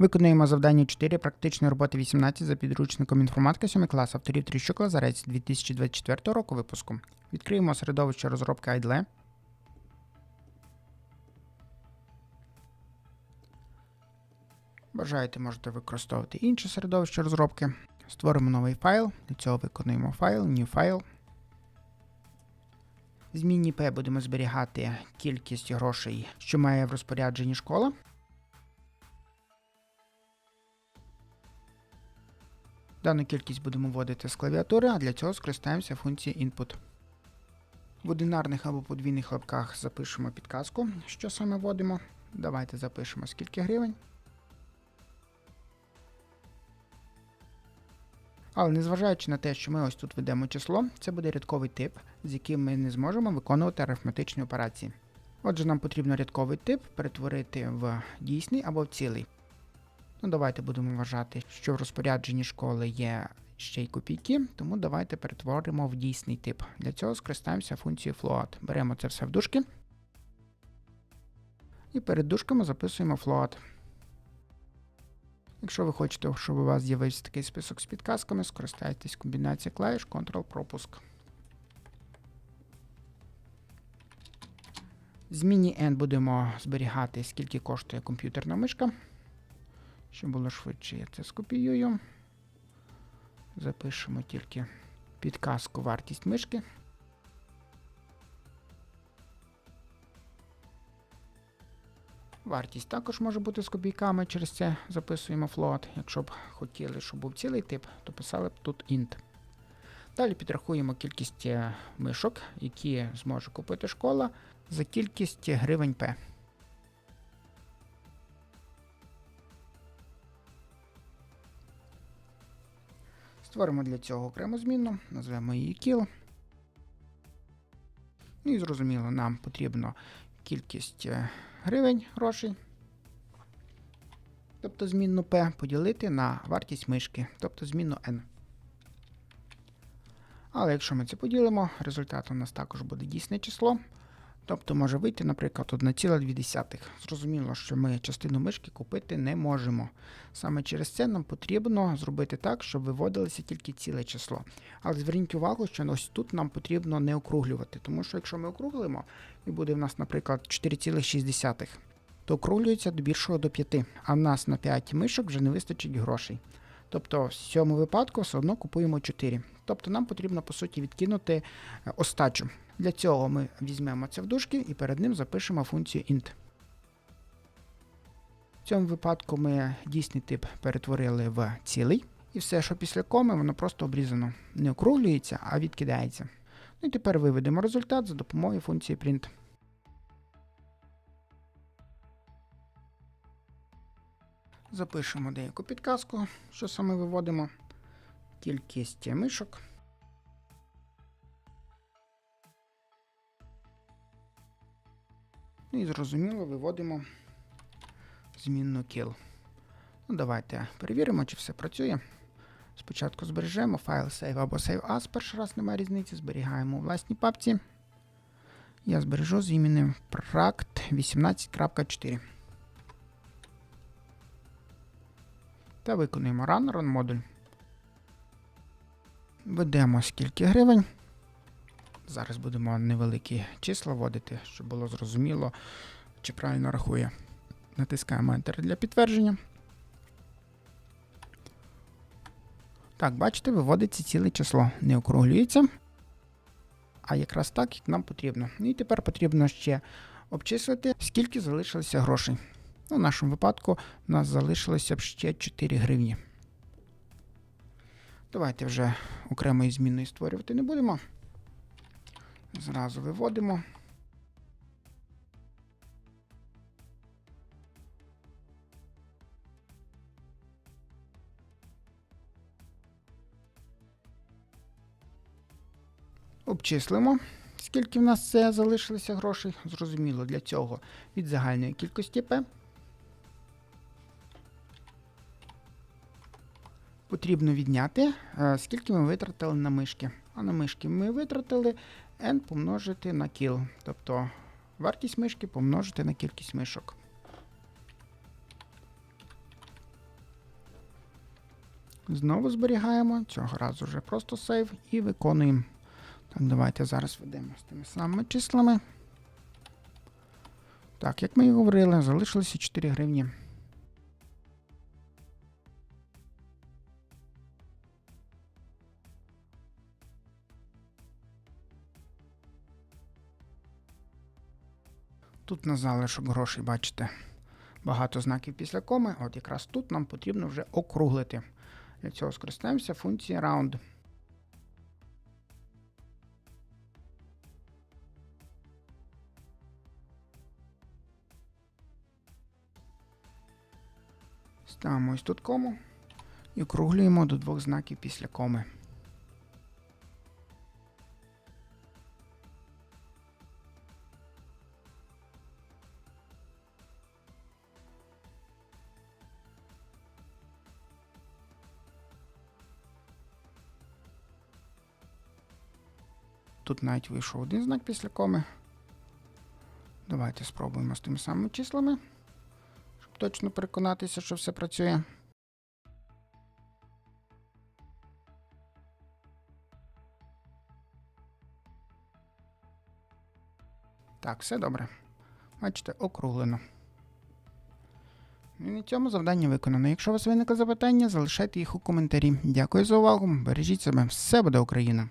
Виконуємо завдання 4 практичної роботи 18 за підручником інформатика 7 клас авторів Тріщук Лазарець 2024 року випуску. Відкриємо середовище розробки IDLE. Бажаєте, можете використовувати інше середовище розробки. Створимо новий файл. Для цього виконуємо файл, new file. Змінні P будемо зберігати кількість грошей, що має в розпорядженні школа. Дану кількість будемо вводити з клавіатури, а для цього скористаємося функцією input. В одинарних або подвійних лапках запишемо підказку, що саме вводимо. Давайте запишемо скільки гривень. Але незважаючи на те, що ми ось тут ведемо число, це буде рядковий тип, з яким ми не зможемо виконувати арифметичні операції. Отже, нам потрібно рядковий тип перетворити в дійсний або в цілий. Ну, давайте будемо вважати, що в розпорядженні школи є ще й копійки, тому давайте перетворимо в дійсний тип. Для цього скористаємося функцією float. Беремо це все в дужки. І перед дужками записуємо float. Якщо ви хочете, щоб у вас з'явився такий список з підказками, скористайтесь комбінацією клавіш Ctrl-пропуск. Зміні N будемо зберігати, скільки коштує комп'ютерна мишка. Щоб було швидше, я це скопіюю. Запишемо тільки підказку вартість мишки. Вартість також може бути з копійками, через це записуємо float. Якщо б хотіли, щоб був цілий тип, то писали б тут int. Далі підрахуємо кількість е, мишок, які зможе купити школа, за кількість гривень P. Створимо для цього окрему змінну, назвемо її kill. Ну І зрозуміло, нам потрібно кількість е, гривень грошей, тобто змінну P, поділити на вартість мишки, тобто змінну N. Але якщо ми це поділимо, результат у нас також буде дійсне число. Тобто може вийти, наприклад, 1,2. Зрозуміло, що ми частину мишки купити не можемо. Саме через це нам потрібно зробити так, щоб виводилося тільки ціле число. Але зверніть увагу, що ось тут нам потрібно не округлювати, тому що якщо ми округлимо, і буде в нас, наприклад, 4,6, то округлюється до більшого до 5, а в нас на 5 мишок вже не вистачить грошей. Тобто в цьому випадку все одно купуємо 4. Тобто нам потрібно, по суті, відкинути е, остачу. Для цього ми візьмемо це в дужки і перед ним запишемо функцію int. В цьому випадку ми дійсний тип перетворили в цілий, і все, що після коми, воно просто обрізано. Не округлюється, а відкидається. Ну і тепер виведемо результат за допомогою функції print. Запишемо деяку підказку, що саме виводимо. Кількість мишок. Ну і зрозуміло виводимо змінну kill. Ну, Давайте перевіримо, чи все працює. Спочатку збережемо файл save або save as, перший раз немає різниці, зберігаємо у власній папці. Я збережу з іменем pract18.4. Та виконуємо run, run модуль. Введемо скільки гривень. Зараз будемо невеликі числа вводити, щоб було зрозуміло, чи правильно рахує. Натискаємо Enter для підтвердження. Так, бачите, виводиться ціле число. Не округлюється. А якраз так, як нам потрібно. Ну І тепер потрібно ще обчислити, скільки залишилося грошей. Ну, в нашому випадку у нас залишилося б ще 4 гривні. Давайте вже окремої змінної створювати не будемо. Зразу виводимо. Обчислимо, скільки в нас це залишилося грошей. Зрозуміло, для цього від загальної кількості P. Потрібно відняти, е, скільки ми витратили на мишки. А на мишки ми витратили n помножити на kill. Тобто вартість мишки помножити на кількість мишок. Знову зберігаємо, цього разу вже просто сейв і виконуємо. Так, давайте зараз ведемо з тими самими числами. Так, як ми і говорили, залишилося 4 гривні. Тут на залишок грошей, бачите, багато знаків після коми. От якраз тут нам потрібно вже округлити. Для цього скористаємося функцією round. Ставимо ось тут кому і округлюємо до двох знаків після коми. Тут навіть вийшов один знак після коми. Давайте спробуємо з тими самими числами, щоб точно переконатися, що все працює. Так, все добре. Бачите, округлено. Ну І на цьому завдання виконано. Якщо у вас виникли запитання, залишайте їх у коментарі. Дякую за увагу. Бережіть себе. Все буде Україна!